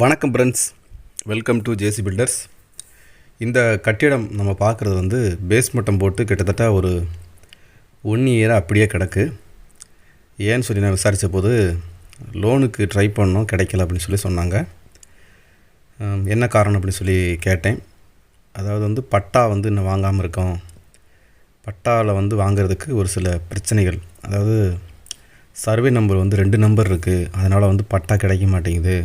வணக்கம் friends welcome to JC builders இந்த கட்டிடம் நம்ம பார்க்குறது வந்து பேஸ் மட்டம் போட்டு கிட்டத்தட்ட ஒரு ஒன் இயராக அப்படியே கிடக்கு. ஏன்னு சொல்லி நான் விசாரித்த போது லோனுக்கு ட்ரை பண்ணோம் கிடைக்கல அப்படின்னு சொல்லி சொன்னாங்க. என்ன காரணம் அப்படின்னு சொல்லி கேட்டேன். அதாவது வந்து பட்டா வந்து இன்னும் வாங்காமல் இருக்கோம். பட்டாவில் வந்து வாங்கிறதுக்கு ஒரு சில பிரச்சனைகள். அதாவது சர்வே நம்பர் வந்து ரெண்டு நம்பர் இருக்குது அதனால் வந்து பட்டா கிடைக்க மாட்டேங்குது.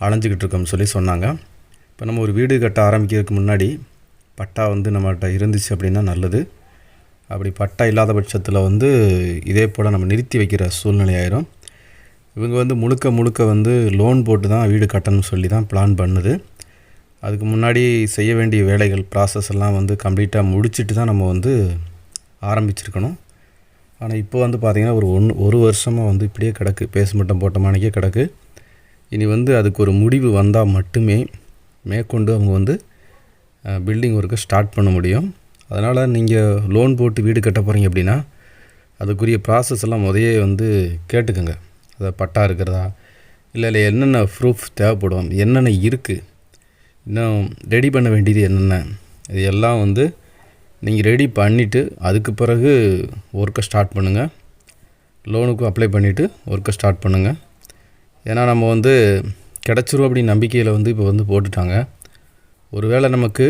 அலைஞ்சிக்கிட்டு இருக்கோம்னு சொல்லி சொன்னாங்க. இப்போ நம்ம ஒரு வீடு கட்ட ஆரம்பிக்கிறதுக்கு முன்னாடி பட்டா வந்து நம்மகிட்ட இருந்துச்சு அப்படின்னா நல்லது. அப்படி பட்டா இல்லாத பட்சத்தில் வந்து இதே போல் நம்ம நிறுத்தி வைக்கிற சூழ்நிலை ஆயிரும். இவங்க வந்து முழுக்க முழுக்க வந்து லோன் போட்டு தான் வீடு கட்டணும்னு சொல்லி தான் பிளான் பண்ணுது. அதுக்கு முன்னாடி செய்ய வேண்டிய வேலைகள் ப்ராசஸ் எல்லாம் வந்து கம்ப்ளீட்டாக முடிச்சுட்டு தான் நம்ம வந்து ஆரம்பிச்சிருக்கணும். ஆனால் இப்போ வந்து பார்த்திங்கன்னா ஒரு ஒன்று ஒரு வருஷமாக வந்து இப்படியே கிடக்கு. பேஸ்மெண்டம் போட்ட மாணிக்கே கிடக்கு. இனி வந்து அதுக்கு ஒரு முடிவு வந்தால் மட்டுமே மேற்கொண்டு அவங்க வந்து பில்டிங் ஒர்க்கை ஸ்டார்ட் பண்ண முடியும். அதனால் நீங்கள் லோன் போட்டு வீடு கட்ட போகிறீங்க அப்படின்னா அதுக்குரிய ப்ராசஸ் எல்லாம் முதையே வந்து கேட்டுக்கோங்க. அதை பட்டா இருக்கிறதா? இல்லை இல்லை என்னென்ன ப்ரூஃப் தேவைப்படும்? என்னென்ன இருக்குது இன்னும் ரெடி பண்ண வேண்டியது என்னென்ன? இது எல்லாம் வந்து நீங்கள் ரெடி பண்ணிவிட்டு அதுக்கு பிறகு ஒர்க்கை ஸ்டார்ட் பண்ணுங்கள் லோனுக்கும் அப்ளை பண்ணிவிட்டு ஒர்க்கை ஸ்டார்ட் பண்ணுங்கள் ஏன்னா நம்ம வந்து கிடச்சிரும் அப்படின்னு நம்பிக்கையில் வந்து இப்போ வந்து போட்டுட்டாங்க. ஒருவேளை நமக்கு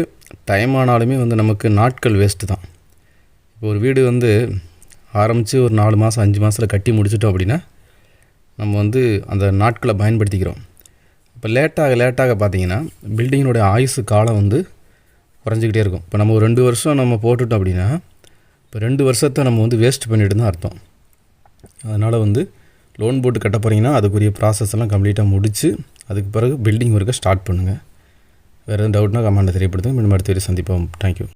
டைம் ஆனாலுமே வந்து நமக்கு நாட்கள் வேஸ்ட்டு தான். இப்போ ஒரு வீடு வந்து ஆரம்பித்து ஒரு நாலு மாதம் அஞ்சு மாதத்தில் கட்டி முடிச்சிட்டோம் அப்படின்னா நம்ம வந்து அந்த நாட்களை பயன்படுத்திக்கிறோம். இப்போ லேட்டாக லேட்டாக பார்த்தீங்கன்னா பில்டிங்கினுடைய ஆயுசு காலம் வந்து குறைஞ்சிக்கிட்டே இருக்கும். இப்போ நம்ம ஒரு ரெண்டு வருஷம் நம்ம போட்டுட்டோம் அப்படின்னா இப்போ ரெண்டு வருஷத்தை நம்ம வந்து வேஸ்ட் பண்ணிட்டு தான் அர்த்தம். அதனால் வந்து லோன் போட்டு கட்ட போகிறீங்கன்னா அதுக்குரிய ப்ராசஸ் எல்லாம் கம்ப்ளீட்டாக முடித்து அதுக்கு பிறகு பில்டிங் ஒர்க்கை ஸ்டார்ட் பண்ணுங்கள் வேறு எதுவும் டவுட்னா கமெண்ட்டில் தெரியப்படுத்துங்க. மீண்டும் அடுத்த வீடியோ சந்திப்போம். தேங்க்யூ